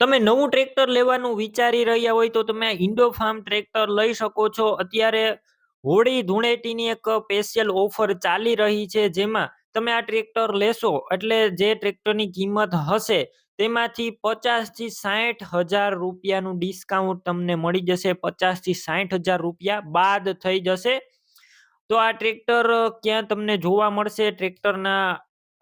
તમે નવું ટ્રેક્ટર લેવાનું વિચારી રહ્યા હોય તો તમે ઇન્ડો ફાર્મ ટ્રેક્ટર લઈ શકો છો. અત્યારે હોળી ધૂળેટીની એક સ્પેશિયલ ઓફર ચાલી રહી છે, જેમાં તમે આ ટ્રેક્ટર લેશો એટલે જે ટ્રેક્ટરની કિંમત હશે તેમાંથી પચાસથી સાઠ હજાર રૂપિયાનું ડિસ્કાઉન્ટ તમને મળી જશે. પચાસથી સાઠ હજાર રૂપિયા બાદ થઈ જશે. તો આ ટ્રેક્ટર ક્યાં તમને જોવા મળશે? ટ્રેક્ટરના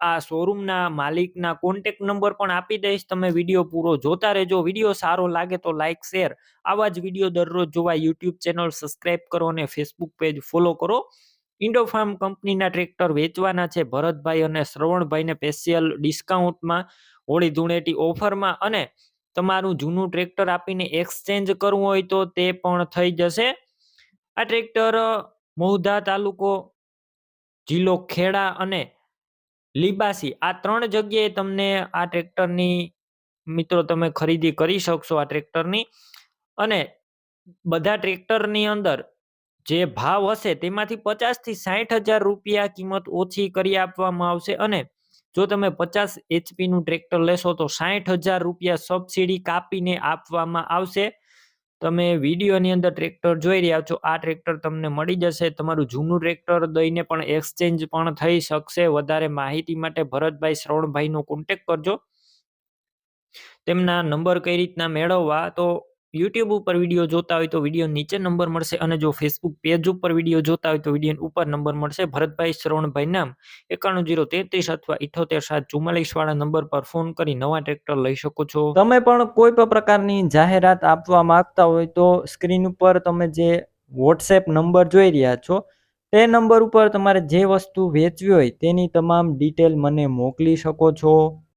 આ શોરૂમના માલિકના કોન્ટેક નંબર પણ આપી દઈશ. તમે વીડિયો પૂરો જોતા રહેજો. વીડિયો સારો લાગે તો લાઇક શેર આવા જ વીડિયો દરરોજ જોવા યુટ્યુબ ચેનલ સબસ્ક્રાઇબ કરો અને ફેસબુક પેજ ફોલો કરો. ઇન્ડો ફાર્મ કંપનીના ટ્રેક્ટર વેચવાના છે. ભરતભાઈ અને શ્રવણભાઈને સ્પેશિયલ ડિસ્કાઉન્ટમાં હોળી ધૂળેટી ઓફરમાં અને તમારું જૂનું ટ્રેક્ટર આપીને એક્સચેન્જ કરવું હોય તો તે પણ થઈ જશે. આ ટ્રેક્ટર મહુધા તાલુકો, જિલ્લો ખેડા અને લીબાસી. આ ત્રણ જગ્યાએ તમને આ ટ્રેક્ટરની મિત્રો તમે ખરીદી કરી શકશો આ ટ્રેક્ટરની. અને બધા ટ્રેક્ટરની અંદર જે ભાવ હશે તેમાંથી પચાસથી સાઠ હજાર રૂપિયા કિંમત ઓછી કરી આપવામાં આવશે. અને જો તમે પચાસ એચપીનું ટ્રેક્ટર લેશો તો સાઠ હજાર રૂપિયા સબસિડી કાપીને આપવામાં આવશે. તમે વિડીયોની અંદર ટ્રેક્ટર જોઈ રહ્યા છો, આ ટ્રેક્ટર તમને મળી જશે. તમારું જૂનું ટ્રેક્ટર દઈને પણ એક્સચેન્જ પણ થઈ શકશે. વધારે માહિતી માટે ભરતભાઈ શ્રવણભાઈનો કોન્ટેક કરજો. તેમના નંબર કઈ રીતના મેળવવા તો યુટ્યુબ ઉપર વીડિયો જોતા હોય તો વીડિયો નીચે નંબર મળશે અને જો ફેસબુક પેજ ઉપર વીડિયો જોતા હોય તો વીડિયો ઉપર નંબર મળશે. ભરતભાઈ શ્રવણભાઈ નામ એકાણું જીરો તેત્રીસ અથવા ઇઠોતેર સાત ચુમ્માલીસ વાળા નંબર પર ફોન કરી નવા ટ્રેક્ટર લઈ શકો છો. તમે પણ કોઈ પણ પ્રકારની જાહેરાત આપવા માંગતા હોય તો સ્ક્રીન ઉપર તમે જે વોટ્સએપ નંબર જોઈ રહ્યા છો, તે નંબર ઉપર તમારે જે વસ્તુ વેચવી હોય તેની તમામ ડિટેલ મને મોકલી શકો છો.